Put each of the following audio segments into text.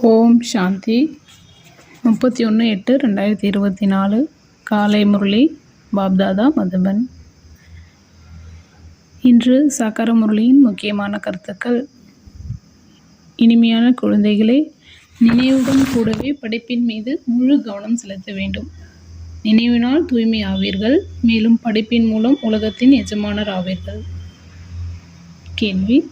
ஓம் சாந்தி. முப்பத்தி ஒன்று எட்டு ரெண்டாயிரத்தி இருபத்தி நாலு. காலை முரளி பாப்தாதா மதுபன். இன்று சக்கர முரளியின் முக்கியமான கருத்துக்கள். இனிமையான குழந்தைகளே நினைவுடன் கூடவே படிப்பின் மீது முழு கவனம் செலுத்த வேண்டும். நினைவினால் தூய்மை ஆவீர்கள் மேலும் படிப்பின் மூலம் உலகத்தின் எஜமானர் ஆவீர்கள். கேள்வி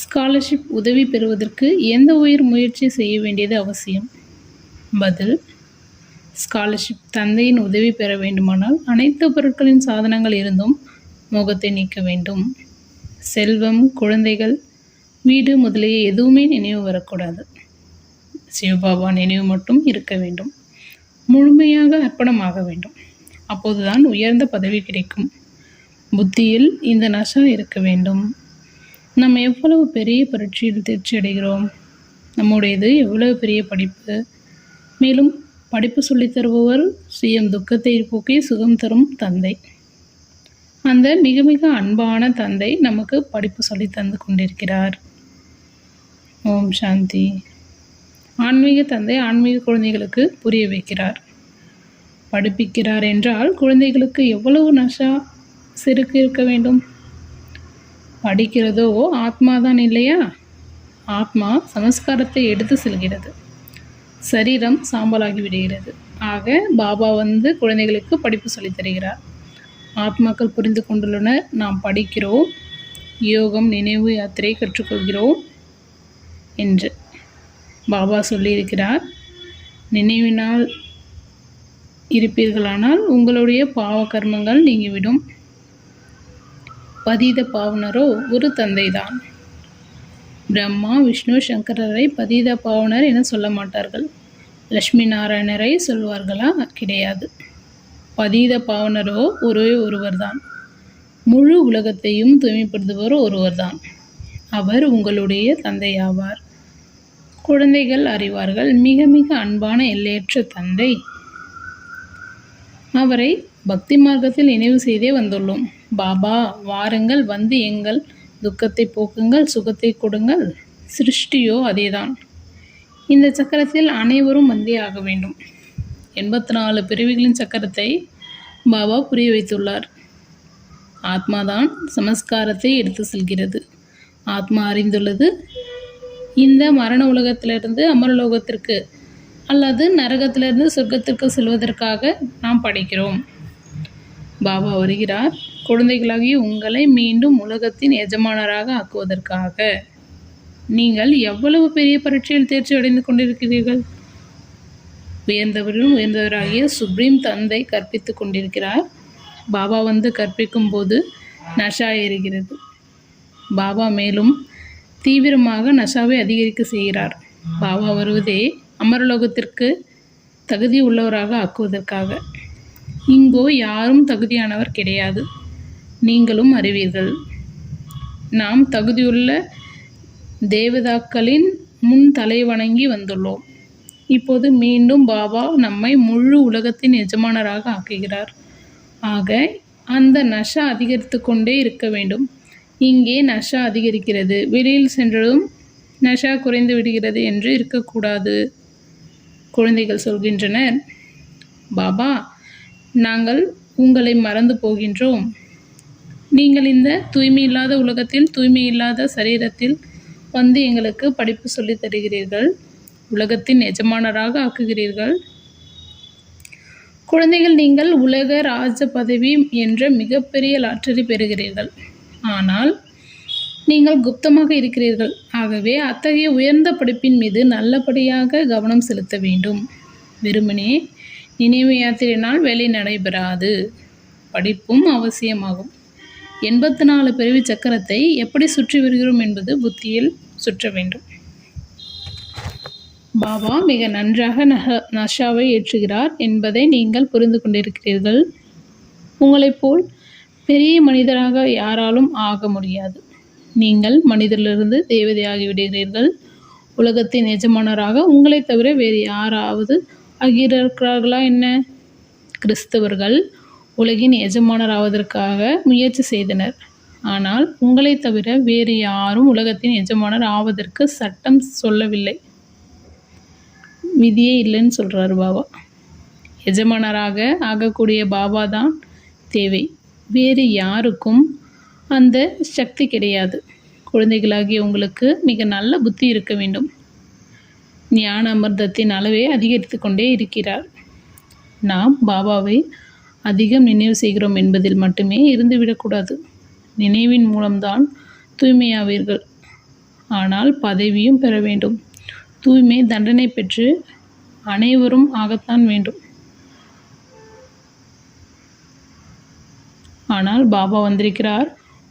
ஸ்காலர்ஷிப் உதவி பெறுவதற்கு எந்த உயிர் முயற்சி செய்ய வேண்டியது அவசியம்? பதில் ஸ்காலர்ஷிப் தந்தையின் உதவி பெற வேண்டுமானால் அனைத்து பொருட்களின் சாதனங்கள் இருந்தும் மோகத்தை நீக்க வேண்டும். செல்வம் குழந்தைகள் வீடு முதலிய எதுவுமே நினைவு வரக்கூடாது. சிவபாபா நினைவு மட்டும் இருக்க வேண்டும். முழுமையாக அர்ப்பணமாக வேண்டும். அப்போதுதான் உயர்ந்த பதவி கிடைக்கும். புத்தியில் இந்த நஷா இருக்க வேண்டும். நம்ம எவ்வளவு பெரிய பரீட்சையில் தேர்ச்சி அடைகிறோம் நம்முடையது எவ்வளவு பெரிய படிப்பு? மேலும் படிப்பு சொல்லித் தருபவர் சுயம் துக்கத்தை போக்கி சுகம் தரும் தந்தை. அந்த மிக மிக அன்பான தந்தை நமக்கு படிப்பு சொல்லி தந்து கொண்டிருக்கிறார். ஓம் சாந்தி. ஆன்மீக தந்தை ஆன்மீக குழந்தைகளுக்கு புரிய வைக்கிறார். படிப்பிக்கிறார் என்றால் குழந்தைகளுக்கு எவ்வளவு நஷா செருக்கு இருக்க வேண்டும்? படிக்கிறதோ ஆத்மா தான் இல்லையா? ஆத்மா சமஸ்காரத்தை எடுத்து செல்கிறது. சரீரம் சாம்பலாகி விடுகிறது. ஆக பாபா வந்து குழந்தைகளுக்கு படிப்பு சொல்லித் தருகிறார். ஆத்மாக்கள் புரிந்து கொண்டுள்ளனர் நாம் படிக்கிறோம். யோகம் நினைவு யாத்திரை கற்றுக்கொள்கிறோம் என்று பாபா சொல்லியிருக்கிறார். நினைவினால் இருப்பீர்களானால் உங்களுடைய பாவ கர்மங்கள் நீங்கிவிடும். பதீத பாவனரோ ஒரு தந்தைதான். பிரம்மா விஷ்ணு சங்கரரை பதீத பாவனர் என சொல்ல மாட்டார்கள். லட்சுமி நாராயணரை சொல்வார்களா? கிடையாது. பதீத பாவனரோ ஒரே ஒருவர்தான். முழு உலகத்தையும் தூய்மைப்படுத்துபவர் ஒருவர்தான். அவர் உங்களுடைய தந்தையாவார். குழந்தைகள் அறிவார்கள். மிக மிக அன்பான எல்லையற்ற தந்தை. அவரை பக்தி மார்க்கத்தில் நினைவு செய்தே வந்துள்ளோம். பாபா வாருங்கள் வந்து எங்கள் துக்கத்தை போக்குங்கள் சுகத்தை கொடுங்கள். சிருஷ்டியோ அதேதான். இந்த சக்கரத்தில் அனைவரும் வந்தே ஆக வேண்டும். எண்பத்தி நாலு பிரிவுகளின் சக்கரத்தை பாபா புரிய வைத்துள்ளார். ஆத்மாதான் சமஸ்காரத்தை எடுத்து செல்கிறது. ஆத்மா அறிந்துள்ளது. இந்த மரண உலகத்திலிருந்து அமரலோகத்திற்கு அல்லது நரகத்திலிருந்து சொர்க்கத்திற்கு செல்வதற்காக நாம் படிக்கிறோம். பாபா வருகிறார். குழந்தைகளாகிய உங்களை மீண்டும் உலகத்தின் எஜமானராக ஆக்குவதற்காக. நீங்கள் எவ்வளவு பெரிய பரீட்சையில் தேர்ச்சி அடைந்து கொண்டிருக்கிறீர்கள்? உயர்ந்தவரும் உயர்ந்தவராகிய சுப்ரீம் தந்தை கற்பித்து கொண்டிருக்கிறார். பாபா வந்து கற்பிக்கும் போது நஷா ஏறுகிறது. பாபா மேலும் தீவிரமாக நஷாவை அதிகரிக்க செய்கிறார். பாபா வருவதே அமரலோகத்திற்கு தகுதி உள்ளவராக ஆக்குவதற்காக. இங்கோ யாரும் தகுதியானவர் கிடையாது. நீங்களும் அறிவீர்கள். நாம் தகுதியுள்ள தேவதாக்களின் முன் தலை வணங்கி வந்துள்ளோம். இப்போது மீண்டும் பாபா நம்மை முழு உலகத்தின் எஜமானராக ஆக்குகிறார். ஆக அந்த நஷா அதிகரித்து கொண்டே இருக்க வேண்டும். இங்கே நஷா அதிகரிக்கிறது. வெளியில் சென்றதும் நஷா குறைந்து விடுகிறது என்று இருக்கக்கூடாது. குழந்தைகள் சொல்கின்றனர் பாபா நாங்கள் உங்களை மறந்து போகின்றோம். நீங்கள் இந்த தூய்மை இல்லாத உலகத்தில் தூய்மை இல்லாத சரீரத்தில் வந்து எங்களுக்கு படிப்பு சொல்லித் தருகிறீர்கள். உலகத்தின் எஜமானராக ஆக்குகிறீர்கள். குழந்தைகள் நீங்கள் உலக ராஜ பதவி என்ற மிகப்பெரிய லாட்டரி பெறுகிறீர்கள். ஆனால் நீங்கள் குப்தமாக இருக்கிறீர்கள். ஆகவே அத்தகைய உயர்ந்த படிப்பின் மீது நல்லபடியாக கவனம் செலுத்த வேண்டும். வெறுமனே நினைவு யாத்திரையினால் வேலை நடைபெறாது. படிப்பும் அவசியமாகும். எண்பத்தி நாலு பிறவி சக்கரத்தை எப்படி சுற்றி வருகிறோம் என்பது புத்தியில் சுற்ற வேண்டும். பாபா மிக நன்றாக நக நஷாவை ஏற்றுகிறார் என்பதை நீங்கள் புரிந்து கொண்டிருக்கிறீர்கள். உங்களைப் போல் பெரிய மனிதராக யாராலும் ஆக முடியாது. நீங்கள் மனிதரிலிருந்து தேவதையாகி விடுகிறீர்கள் உலகத்தின் எஜமானராக உங்களை தவிர வேறு யாராவது ஆகியிருக்கிறார்களா என்ன? கிறிஸ்தவர்கள் உலகின் எஜமானராவதற்காக முயற்சி செய்தனர். ஆனால் உங்களைத் தவிர வேறு யாரும் உலகத்தின் எஜமானர் ஆவதற்கு சட்டம் சொல்லவில்லை. விதியே இல்லைன்னு சொல்கிறாரு பாபா. எஜமானராக ஆகக்கூடிய பாபா தான் தேவை. வேறு யாருக்கும் அந்த சக்தி கிடையாது. குழந்தைகளாகிய உங்களுக்கு மிக நல்ல புத்தி இருக்க வேண்டும். ஞான அமிர்தத்தின் அளவை அதிகரித்து கொண்டே இருக்கிறார். நாம் பாபாவை அதிகம் நினைவு செய்கிறோம் என்பதில் மட்டுமே இருந்துவிடக்கூடாது. நினைவின் மூலம்தான் தூய்மையாவீர்கள். ஆனால் பதவியும் பெற வேண்டும். தூய்மை தண்டனை பெற்று அனைவரும் ஆகத்தான் வேண்டும். ஆனால் பாபா வந்திருக்கிறார்.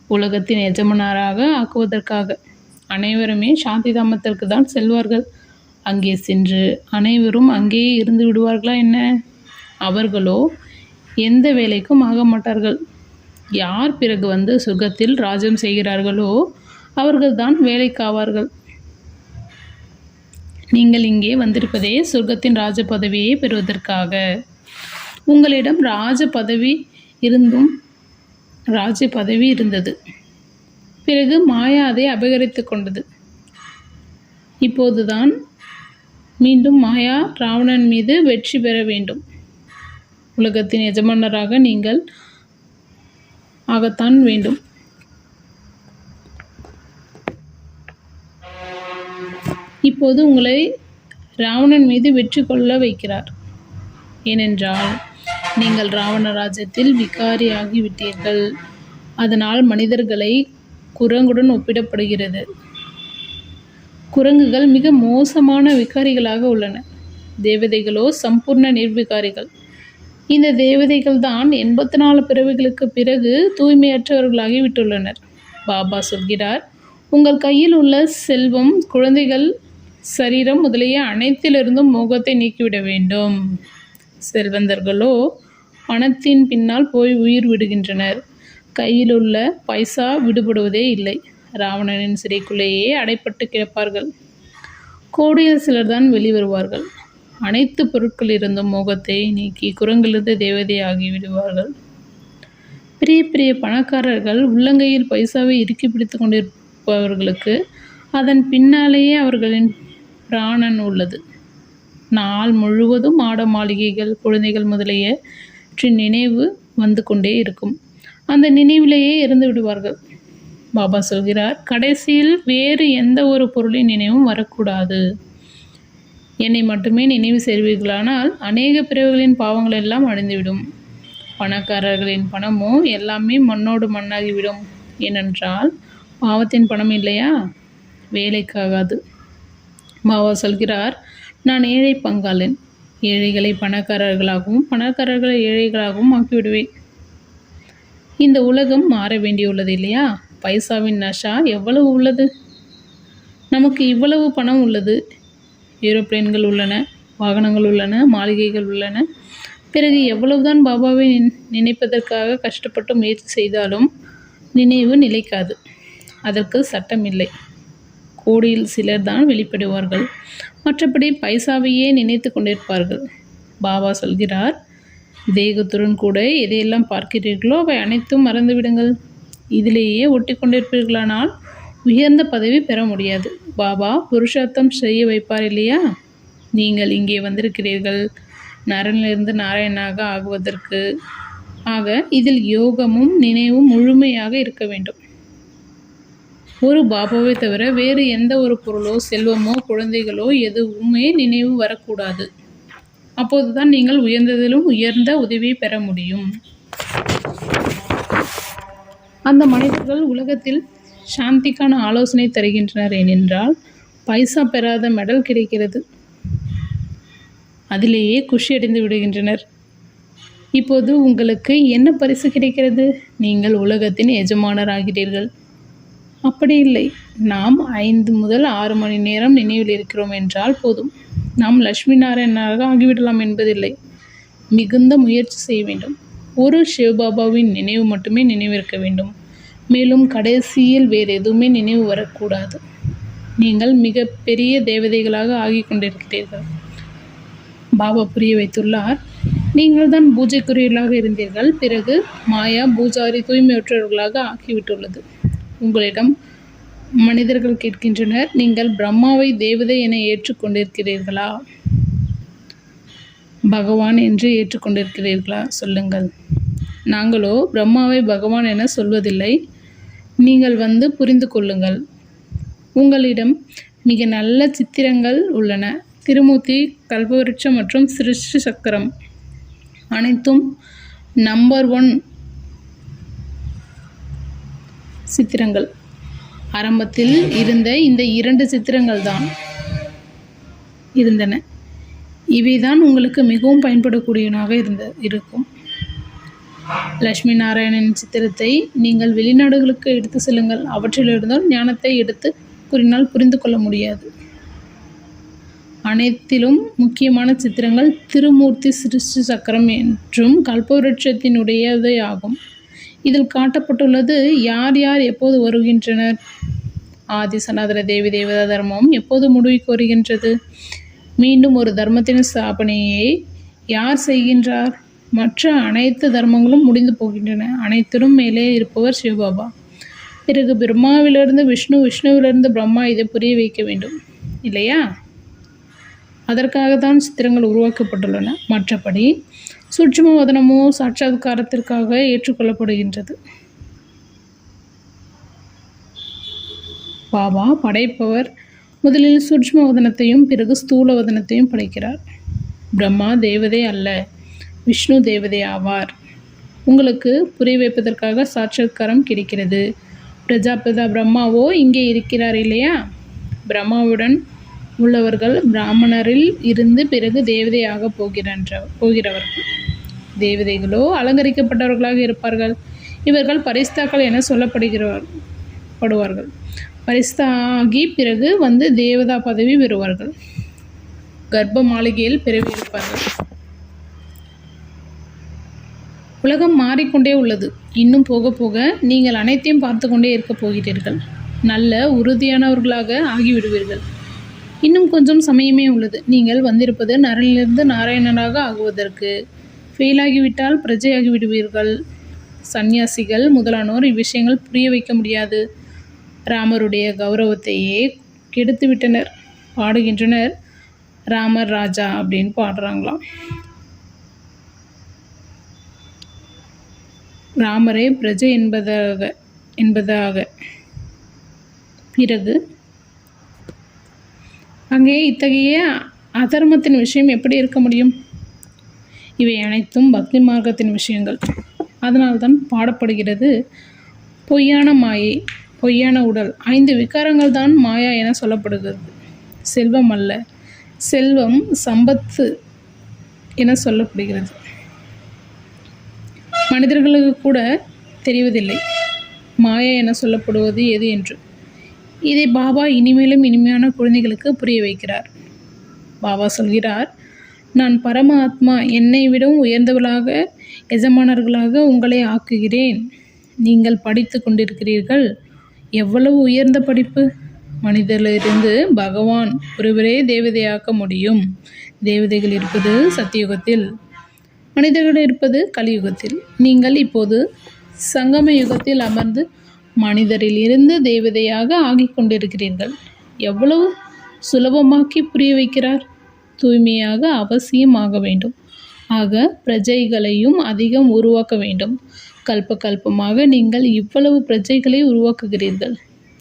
உலகத்தின் எஜமானராக ஆக்குவதற்காக. அனைவருமே சாந்தி தாமத்திற்கு தான் செல்வார்கள். அங்கே சென்று அனைவரும் அங்கேயே இருந்து விடுவார்களா என்ன? அவர்களோ எந்த வேலைக்கும் ஆக மாட்டார்கள். யார் பிறகு வந்து சுகத்தில் ராஜ்யம் செய்கிறார்களோ அவர்கள்தான் வேலைக்காவார்கள். நீங்கள் இங்கே வந்திருப்பதே சொர்க்கத்தின் ராஜ பதவியை பெறுவதற்காக. உங்களிடம் ராஜ பதவி இருந்தும் ராஜ பதவி இருந்தது. பிறகு மாயா அதை அபகரித்து கொண்டது. இப்போதுதான் மீண்டும் மாயா ராவணன் மீது வெற்றி பெற வேண்டும். உலகத்தின் எஜமானராக நீங்கள் ஆகத்தான் வேண்டும். இப்போது உங்களை ராவணன் மீது வெற்றி கொள்ள வைக்கிறார். ஏனென்றால் நீங்கள் ராவண ராஜ்யத்தில் விகாரியாகி விட்டீர்கள் அதனால் மனிதர்களை குரங்குடன் ஒப்பிடப்படுகிறது. குரங்குகள் மிக மோசமான விகாரிகளாக உள்ளன. தேவதைகளோ சம்பூர்ண நிர்விகாரிகள். இந்த தேவதைகள் தான் எண்பத்தி நாலு பிறவிகளுக்கு பிறகு தூய்மையற்றவர்களாகி விட்டுள்ளனர் பாபா சொல்கிறார் உங்கள் கையில் உள்ள செல்வம் குழந்தைகள் சரீரம் முதலிய அனைத்திலிருந்தும் மோகத்தை நீக்கிவிட வேண்டும். செல்வந்தர்களோ பணத்தின் பின்னால் போய் உயிர் விடுகின்றனர். கையில் உள்ள பைசா விடுபடுவதே இல்லை. ராவணனின் சிறைக்குள்ளேயே அடைப்பட்டு கிடப்பார்கள். கோடியில் சிலர் தான் வெளிவருவார்கள். அனைத்து பொருட்களிலிருந்தும் மோகத்தை நீக்கி குரங்கிலிருந்து தேவதையாகி விடுவார்கள். பெரிய பெரிய பணக்காரர்கள் உள்ளங்கையில் பைசாவை இறுக்கி பிடித்து கொண்டிருப்பவர்களுக்கு அதன் பின்னாலேயே அவர்களின் பிராணன் உள்ளது. நாள் முழுவதும் ஆட மாளிகைகள் குழந்தைகள் முதலியற்றின் நினைவு வந்து கொண்டே இருக்கும். அந்த நினைவிலேயே இறந்து விடுவார்கள். பாபா சொல்கிறார் கடைசியில் வேறு எந்த ஒரு பொருளின் நினைவும் வரக்கூடாது. என்னை மட்டுமே நினைவு செய்வீர்களானால் அநேக பிறவுகளின் பாவங்கள் எல்லாம் அழிந்துவிடும். பணக்காரர்களின் பணமோ எல்லாமே மண்ணோடு மண்ணாகிவிடும். ஏனென்றால் பாவத்தின் பணம் இல்லையா? வேலைக்காகாது. மாவா சொல்கிறார் நான் ஏழை பங்காளன். ஏழைகளை பணக்காரர்களாகவும் பணக்காரர்களை ஏழைகளாகவும் ஆக்கிவிடுவேன். இந்த உலகம் மாற வேண்டியுள்ளது இல்லையா? பைசாவின் நஷா எவ்வளவு உள்ளது? நமக்கு இவ்வளவு பணம் உள்ளது. ஏரோப்ளேன்கள் உள்ளன வாகனங்கள் உள்ளன மாளிகைகள் உள்ளன. பிறகு எவ்வளவுதான் பாபாவை நினைப்பதற்காக கஷ்டப்பட்டு முயற்சி செய்தாலும் நினைவு நிலைக்காது. அதற்கு சட்டம் இல்லை கோடியில் சிலர் தான் வெளிப்படுவார்கள். மற்றபடி பைசாவையே நினைத்து கொண்டிருப்பார்கள். பாபா சொல்கிறார் தேகத்துடன் கூட எதையெல்லாம் பார்க்கிறீர்களோ அவை அனைத்தும் மறந்துவிடுங்கள். இதிலேயே ஒட்டி கொண்டிருப்பீர்களானால் உயர்ந்த பதவி பெற முடியாது. பாபா புருஷார்த்தம் செய்ய வைப்பார் இல்லையா? நீங்கள் இங்கே வந்திருக்கிறீர்கள். நரனிலிருந்து நாராயணாக ஆகுவதற்கு. ஆக இதில் யோகமும் நினைவும் முழுமையாக இருக்க வேண்டும். ஒரு பாபாவை தவிர வேறு எந்த ஒரு பொருளோ செல்வமோ குழந்தைகளோ எதுவுமே நினைவு வரக்கூடாது. அப்போதுதான் நீங்கள் உயர்ந்ததிலும் உயர்ந்த உதவியை பெற முடியும். அந்த மனிதர்கள் உலகத்தில் சாந்திக்கான ஆலோசனை தருகின்றனர் ஏனென்றால் பைசா பெறாத மெடல் கிடைக்கிறது. அதிலேயே குஷி அடைந்து விடுகின்றனர். இப்போது உங்களுக்கு என்ன பரிசு கிடைக்கிறது? நீங்கள் உலகத்தின் எஜமானர் ஆகிறீர்கள் அப்படி இல்லை. நாம் ஐந்து முதல் ஆறு மணி நேரம் நினைவில் இருக்கிறோம் என்றால் போதும். நாம் லட்சுமி நாராயணனாக ஆகிவிடலாம் என்பதில்லை. மிகுந்த முயற்சி செய்ய வேண்டும். ஒரு சிவபாபாவின் நினைவு மட்டுமே நினைவிருக்க வேண்டும். மேலும் கடைசியில் வேறு எதுவுமே நினைவு வரக்கூடாது. நீங்கள் மிக பெரிய தேவதைகளாக ஆகிக் கொண்டிருக்கிறீர்கள். பாபா புரிய வைத்துள்ளார். நீங்கள் தான் பூஜைக்குரியர்களாக இருந்தீர்கள். பிறகு மாயா பூஜாரி தூய்மையற்றவர்களாக ஆக்கிவிட்டுள்ளது. உங்களிடம் மனிதர்கள் கேட்கின்றனர். நீங்கள் பிரம்மாவை தேவதை என ஏற்றுக்கொண்டிருக்கிறீர்களா பகவான் என்று ஏற்றுக்கொண்டிருக்கிறீர்களா சொல்லுங்கள். நாங்களோ பிரம்மாவை பகவான் என சொல்வதில்லை. நீங்கள் வந்து புரிந்து கொள்ளுங்கள். உங்களிடம் மிக நல்ல சித்திரங்கள் உள்ளன. திருமூர்த்தி கல்பவருட்சம் மற்றும் சிருஷ்டி சக்கரம் அனைத்தும் நம்பர் ஒன் சித்திரங்கள். ஆரம்பத்தில் இருந்த இந்த இரண்டு சித்திரங்கள் தான் இருந்தன. இவைதான் உங்களுக்கு மிகவும் பயன்படக்கூடியவனாக இருந்த இருக்கும். லட்சுமி நாராயணன் சித்திரத்தை நீங்கள் வெளிநாடுகளுக்கு எடுத்து செல்லுங்கள். அவற்றிலிருந்தால் ஞானத்தை எடுத்து கூறினால் புரிந்து கொள்ள முடியாது. அனைத்திலும் முக்கியமான சித்திரங்கள் திருமூர்த்தி சிருஷ்டி சக்கரம் என்றும் கல்பவருட்சத்தினுடையதே ஆகும். இதில் காட்டப்பட்டுள்ளது யார் யார் எப்போது வருகின்றனர்? ஆதி சனாதன தேவி தேவதா தர்மம் எப்போது முடிவுக்கு வருகின்றது மீண்டும் ஒரு தர்மத்தின் ஸ்தாபனையை யார் செய்கின்றார்? மற்ற அனைத்து தர்மங்களும் முடிந்து போகின்றன. அனைத்திலும் மேலே இருப்பவர் சிவபாபா. பிறகு பிரம்மாவிலிருந்து விஷ்ணு விஷ்ணுவிலிருந்து பிரம்மா இதை புரிய வைக்க வேண்டும். இல்லையா? அதற்காக தான் சித்திரங்கள் உருவாக்கப்பட்டுள்ளன. மற்றபடி சூட்சும வதனமோ சாட்சாத்காரத்திற்காக ஏற்றுக்கொள்ளப்படுகின்றது. பாபா படைப்பவர் முதலில் சூட்சும வதனத்தையும் பிறகு ஸ்தூல வதனத்தையும் படைக்கிறார். பிரம்மா தேவதை அல்ல. விஷ்ணு தேவதை ஆவார். உங்களுக்கு புரிய வைப்பதற்காக சாட்சாத்காரம் கிடைக்கிறது. பிரஜாபிதா பிரம்மாவோ இங்கே இருக்கிறார் இல்லையா? பிரம்மாவுடன் உள்ளவர்கள் பிராமணரில் இருந்து பிறகு தேவதையாக போகின்ற போகிறவர்கள். தேவதைகளோ அலங்கரிக்கப்பட்டவர்களாக இருப்பார்கள். இவர்கள் பரிஸ்தாக்கள் என சொல்லப்படுகிறவர் படுவார்கள் பரிஸ்தா ஆகி பிறகு வந்து தேவதா பதவி பெறுவார்கள். கர்ப்ப மாளிகையில் பிறவி இருப்பார்கள் உலகம் மாறிக்கொண்டே உள்ளது. இன்னும் போக போக நீங்கள் அனைத்தையும் பார்த்து கொண்டே இருக்கப் போகிறீர்கள். நல்ல உறுதியானவர்களாக ஆகிவிடுவீர்கள். இன்னும் கொஞ்சம் சமயமே உள்ளது. நீங்கள் வந்திருப்பது நரனிலிருந்து நாராயணனாக ஆகுவதற்கு. ஃபெயிலாகிவிட்டால் பிரஜையாகி விடுவீர்கள் சந்நியாசிகள் முதலானோர் இவ்விஷயங்கள் புரிய வைக்க முடியாது. ராமருடைய கௌரவத்தையே கெடுத்து விட்டனர் பாடுகின்றனர். ராமர் ராஜா அப்படின்னு பாடுறாங்களாம். ராமரே பிரஜை என்பதாக என்பதாக. பிறகு அங்கே இத்தகைய அதர்மத்தின் விஷயம் எப்படி இருக்க முடியும்? இவை அனைத்தும் பக்தி மார்க்கத்தின் விஷயங்கள். அதனால்தான் பாடப்படுகிறது பொய்யான மாயை பொய்யான உடல். ஐந்து விகாரங்கள் தான் மாயா என சொல்லப்படுகிறது. செல்வம் அல்ல செல்வம் சம்பத்து என சொல்லப்படுகிறது. மனிதர்களுக்கு கூட தெரிவதில்லை. மாயா என சொல்லப்படுவது எது என்று. இதை பாபா இனிமேலும் இனிமையான குழந்தைகளுக்கு புரிய வைக்கிறார். பாபா சொல்கிறார் நான் பரம ஆத்மா என்னை விடவும் உயர்ந்தவர்களாக எஜமானர்களாக உங்களை ஆக்குகிறேன். நீங்கள் படித்து கொண்டிருக்கிறீர்கள். எவ்வளவு உயர்ந்த படிப்பு? மனிதரிலிருந்து பகவான் ஒருவரே தேவதையாக்க முடியும். தேவதைகள் இருப்பது சத்தியுகத்தில். மனிதர்கள் இருப்பது கலியுகத்தில். நீங்கள் இப்போது சங்கம யுகத்தில் அமர்ந்து மனிதரில் இருந்து தேவதையாக ஆகிக் கொண்டிருக்கிறீர்கள். எவ்வளவு சுலபமாக்கி புரிய வைக்கிறார்? தூய்மையாக அவசியம் ஆக வேண்டும். ஆக பிரஜைகளையும் அதிகம் உருவாக்க வேண்டும். கல்ப கல்பமாக நீங்கள் இவ்வளவு பிரஜைகளை உருவாக்குகிறீர்கள்.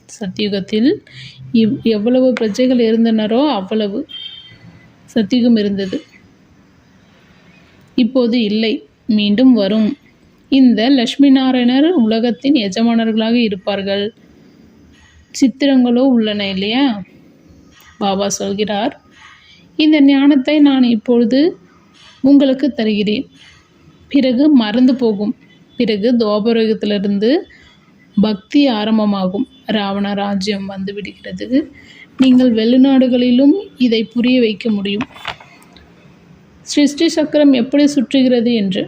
சத்தியுகத்தில் இவ் எவ்வளவு பிரஜைகள் இருந்தனரோ அவ்வளவு சத்தியுகம் இருந்தது. இப்போது இல்லை மீண்டும் வரும். இந்த லட்சுமி நாராயணர் உலகத்தின் எஜமானர்களாக இருப்பார்கள். சித்திரங்களோ உள்ளன இல்லையா? பாபா சொல்கிறார் இந்த ஞானத்தை நான் இப்பொழுது உங்களுக்கு தருகிறேன். பிறகு மறந்து போகும். பிறகு தோபரோகத்திலிருந்து பக்தி ஆரம்பமாகும். ராவண ராஜ்யம் வந்து விடுகிறது நீங்கள் வெளிநாடுகளிலும் இதை புரிய வைக்க முடியும். சிருஷ்டி சக்கரம் எப்படி சுற்றுகிறது என்று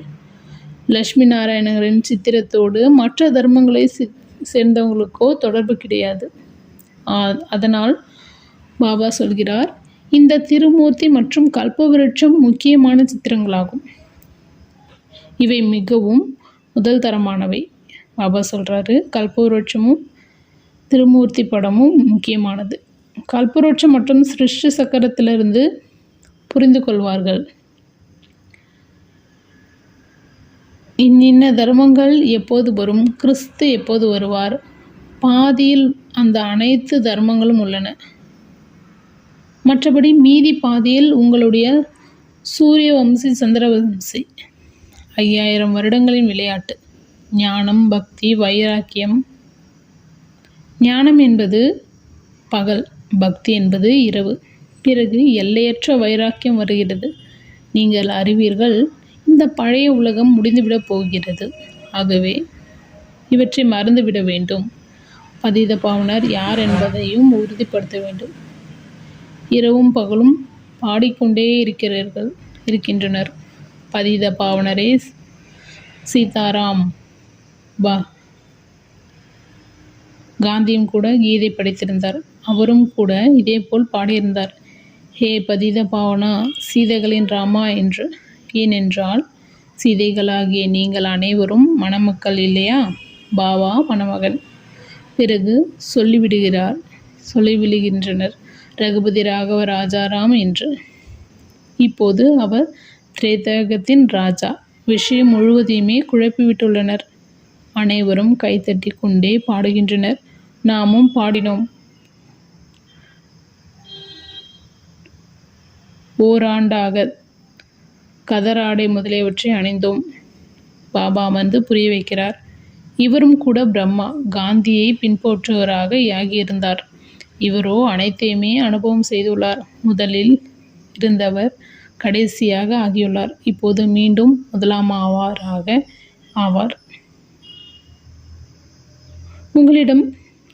லட்சுமி நாராயணரின் சித்திரத்தோடு மற்ற தர்மங்களை சேர்ந்தவங்களுக்கோ தொடர்பு கிடையாது. அதனால் பாபா சொல்கிறார் இந்த திருமூர்த்தி மற்றும் கல்பவிருட்சம் முக்கியமான சித்திரங்களாகும். இவை மிகவும் முதல் தரமானவை. பாபா சொல்கிறாரு கல்பவருட்சமும் திருமூர்த்தி படமும் முக்கியமானது. கல்பவருட்சம் மற்றும் சிருஷ்டி சக்கரத்திலிருந்து புரிந்து கொள்வார்கள். இன்னின்ன தர்மங்கள் எப்போது வரும்? கிறிஸ்து எப்போது வருவார்? பாதியில் அந்த அனைத்து தர்மங்களும் உள்ளன. மற்றபடி மீதி பாதியில் உங்களுடைய சூரிய வம்சி சந்திரவம்சி. ஐயாயிரம் வருடங்களின் விளையாட்டு. ஞானம் பக்தி வைராக்கியம். ஞானம் என்பது பகல் பக்தி என்பது இரவு. பிறகு எல்லையற்ற வைராக்கியம் வருகிறது. நீங்கள் அறிவீர்கள் இந்த பழைய உலகம் முடிந்துவிடப் போகிறது. ஆகவே இவற்றை மறந்துவிட வேண்டும். பதித பாவனர் யார் என்பதையும் உறுதிப்படுத்த வேண்டும். இரவும் பகலும் பாடிக்கொண்டே இருக்கிறார்கள் இருக்கின்றனர். பதித பாவனரே சீதாராம் பா காந்தியும் கூட கீதை படித்திருந்தார். அவரும் கூட இதேபோல் பாடியிருந்தார். ஹே பதித பாவனா சீதைகளின் ராமா என்று ஏனென்றால் சீதைகளாகிய நீங்கள் அனைவரும் மணமக்கள் இல்லையா? பாவா மணமகன். பிறகு சொல்லிவிடுகிறார் சொல்லிவிடுகின்றனர் ரகுபதி ராகவ ராஜாராம் என்று. இப்போது அவர் திரேதகத்தின் ராஜா. விஷயம் முழுவதையுமே குழப்பிவிட்டுள்ளனர். அனைவரும் கைத்தட்டி கொண்டே பாடுகின்றனர். நாமும் பாடினோம். ஓராண்டாக கதராடை முதலியவற்றை அணிந்தோம். பாபா வந்து புரிய வைக்கிறார். இவரும் கூட பிரம்மா காந்தியை பின்பற்றுவராக யாகியிருந்தார். இவரோ அனைத்தையுமே அனுபவம் செய்துள்ளார். முதலில் இருந்தவர் கடைசியாக ஆகியுள்ளார். இப்போது மீண்டும் முதலாம் ஆவாராக ஆவார். உங்களிடம்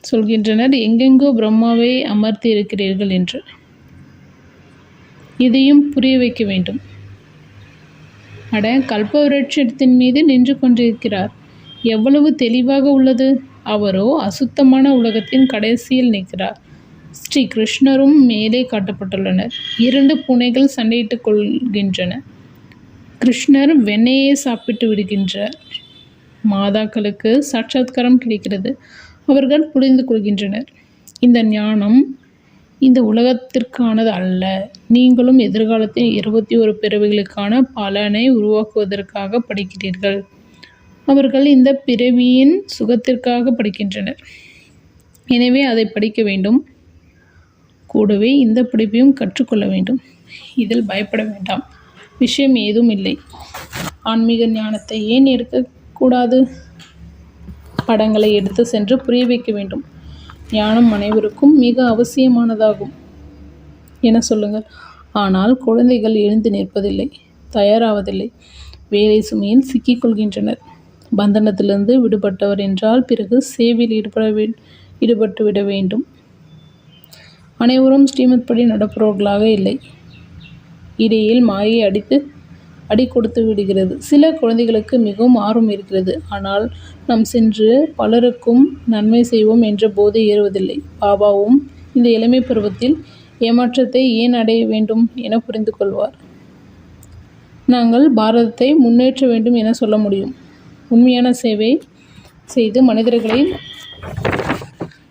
சொல்கின்றனர் எங்கெங்கோ பிரம்மாவை அமர்த்தி இருக்கிறீர்கள் என்று. இதையும் புரிய வைக்க வேண்டும். அட கல்பவருட்சத்தின் மீது நின்று கொண்டிருக்கிறார். எவ்வளவு தெளிவாக உள்ளது? அவரோ அசுத்தமான உலகத்தின் கடைசியில் நிற்கிறார். ஸ்ரீ கிருஷ்ணரும் மேலே காட்டப்பட்டுள்ளனர். இரண்டு பூனைகள் சண்டையிட்டுக் கொள்கின்றன. கிருஷ்ணர் வெண்ணையே சாப்பிட்டு விடுகின்றார். மாதாக்களுக்கு சாட்சாத்காரம் கிடைக்கிறது. அவர்கள் புரிந்து கொள்கின்றனர். இந்த ஞானம் இந்த உலகத்திற்கானது அல்ல. நீங்களும் எதிர்காலத்தில் இருபத்தி ஒரு பிறவிகளுக்கான பலனை உருவாக்குவதற்காக படிக்கிறீர்கள். அவர்கள் இந்த பிறவியின் சுகத்திற்காக படிக்கின்றனர். எனவே அதை படிக்க வேண்டும். கூடவே இந்த படிப்பையும் கற்றுக்கொள்ள வேண்டும். இதில் பயப்பட வேண்டாம். விஷயம் ஏதும் இல்லை. ஆன்மீக ஞானத்தை ஏன் எடுக்கக்கூடாது? படங்களை எடுத்து சென்று புரிய வைக்க வேண்டும். ஞானம் அனைவருக்கும் மிக அவசியமானதாகும். என சொல்லுங்கள். ஆனால் குழந்தைகள் எழுந்து நிற்பதில்லை தயாராவதில்லை. வேலை சுமையில் சிக்கிக்கொள்கின்றனர் பந்தனத்திலிருந்து விடுபட்டவர் என்றால் பிறகு சேவையில் ஈடுபட வே ஈடுபட்டு விட வேண்டும். அனைவரும் ஸ்ரீமத் படி நடப்பவர்களாக இல்லை. இடையில் மாயை அடித்து அடி கொடுத்து விடுகிறது. சில குழந்தைகளுக்கு மிகவும் ஆர்வம் இருக்கிறது. ஆனால் நாம் சென்று பலருக்கும் நன்மை செய்வோம் என்ற போதை ஏறுவதில்லை. பாபாவும் இந்த இளமை பருவத்தில் ஏமாற்றத்தை ஏன் அடைய வேண்டும் என புரிந்து கொள்வார். நாங்கள் பாரதத்தை முன்னேற்ற வேண்டும் என சொல்ல முடியும். உண்மையான சேவை செய்து மனிதர்களை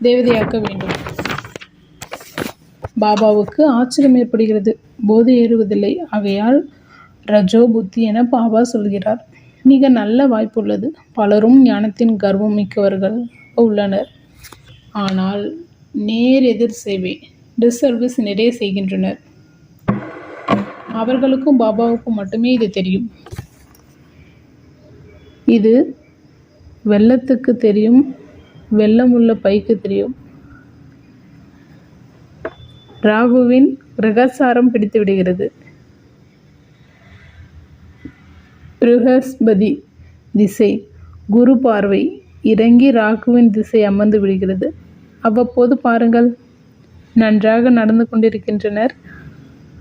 தேவதையாக்க வேண்டும். பாபாவுக்கு ஆச்சரியம் ஏற்படுகிறது போதை ஏறுவதில்லை. ஆகையால் ரஜோ புத்தி என பாபா சொல்கிறார். மிக நல்ல வாய்ப்புள்ளது பலரும் ஞானத்தின் கர்வம் மிக்கவர்கள் உள்ளனர். ஆனால் நேர் எதிர் சேவை டிஸ்சர்வீஸ் நிறைய செய்கின்றனர். அவர்களுக்கும் பாபாவுக்கும் மட்டுமே இது தெரியும். இது வெள்ளத்துக்கு தெரியும் வெள்ளமுள்ள பைக்கு தெரியும். ராகுவின் கிரகசாரம் பிடித்து விடுகிறது. ப்ருஹஸ்பதி திசை. குரு பார்வை இறங்கி ராகுவின் திசை அமர்ந்து விடுகிறது. அவ்வப்போது பாருங்கள். நன்றாக நடந்து கொண்டிருக்கின்றனர்.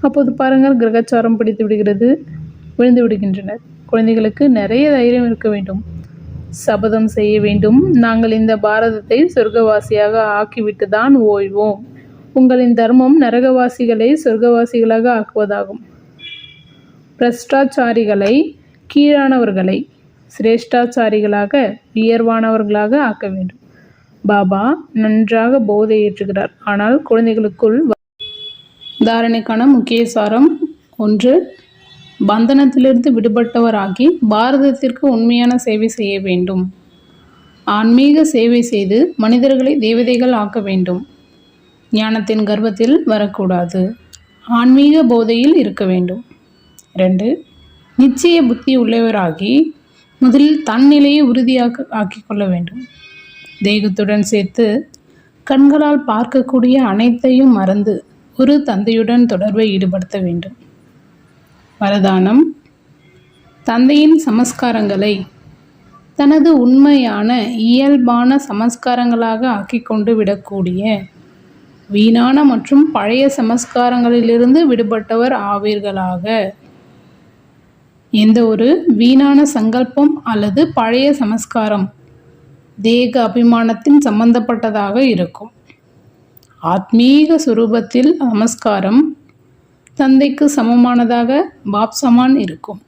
அப்போது பாருங்கள் கிரகச்சாரம் பிடித்து விடுகிறது விழுந்து விடுகின்றனர். குழந்தைகளுக்கு நிறைய தைரியம் இருக்க வேண்டும். சபதம் செய்ய வேண்டும். நாங்கள் இந்த பாரதத்தை சொர்க்கவாசியாக ஆக்கிவிட்டு தான் ஓய்வோம். உங்களின் தர்மம் நரகவாசிகளை சொர்க்கவாசிகளாக ஆக்குவதாகும். பிரஷ்டாச்சாரிகளை கீழானவர்களை சிரேஷ்டாச்சாரிகளாக உயர்வானவர்களாக ஆக்க வேண்டும். பாபா நன்றாக போதை ஏற்றுகிறார். ஆனால் குழந்தைகளுக்குள் தாரணைக்கான முக்கிய சாரம் ஒன்று பந்தனத்திலிருந்து விடுபட்டவராகி பாரதத்திற்கு உண்மையான சேவை செய்ய வேண்டும். ஆன்மீக சேவை செய்து மனிதர்களை தேவதைகள் ஆக்க வேண்டும். ஞானத்தின் கர்வத்தில் வரக்கூடாது. ஆன்மீக போதையில் இருக்க வேண்டும். ரெண்டு நிச்சய புத்தி உள்ளவராகி முதலில் தன்னிலையை உறுதியாக உறுதியாக்க ஆக்கிக் கொள்ள வேண்டும். தெய்வத்துடன் சேர்த்து கண்களால் பார்க்கக்கூடிய அனைத்தையும் மறந்து ஒரு தந்தையுடன் தொடர்பை ஈடுபடுத்த வேண்டும். வரதானம் தந்தையின் சமஸ்காரங்களை தனது உண்மையான இயல்பான சமஸ்காரங்களாக ஆக்கிக்கொண்டு விடக்கூடிய வீணான மற்றும் பழைய சமஸ்காரங்களிலிருந்து விடுபட்டவர் ஆவீர்களாக. எந்த ஒரு வீணான சங்கல்பம் அல்லது பழைய சமஸ்காரம் தேக அபிமானத்தின் சம்பந்தப்பட்டதாக இருக்கும். ஆத்மீக சுரூபத்தில் நமஸ்காரம் தந்தைக்கு சமமானதாக பாப்சமான் இருக்கும்.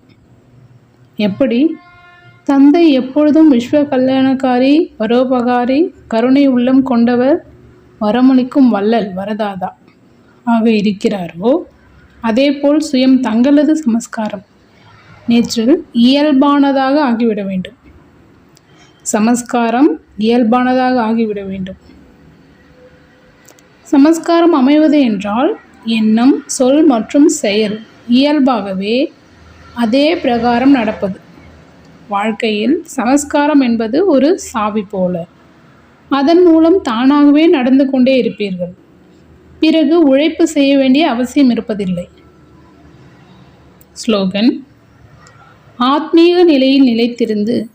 எப்படி? தந்தை எப்பொழுதும் விஸ்வ கல்யாணக்காரி பரோபகாரி கருணை உள்ளம் கொண்டவர் வரமளிக்கும் வள்ளல் வரதாதா ஆக இருக்கிறாரோ அதேபோல் சுயம் தங்களது சமஸ்காரம். நேற்று இயல்பானதாக ஆகிவிட வேண்டும். சமஸ்காரம் இயல்பானதாக ஆகிவிட வேண்டும். சமஸ்காரம் அமைவது என்றால் எண்ணம் சொல் மற்றும் செயல் இயல்பாகவே அதே பிரகாரம் நடப்பது. வாழ்க்கையில் சமஸ்காரம் என்பது ஒரு சாவி போல. அதன் மூலம் தானாகவே நடந்து கொண்டே இருப்பீர்கள். பிறகு உழைப்பு செய்ய வேண்டிய அவசியம் இருப்பதில்லை. ஸ்லோகன் ஆத்மீக நிலையில் நிலைத்திருந்து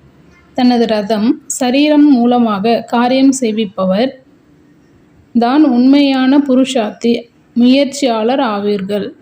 தனது ரதம் சரீரம் மூலமாக காரியம் செய்விப்பவர். தான் உண்மையான புருஷார்த்தி முயற்சியாளர் ஆவீர்கள்.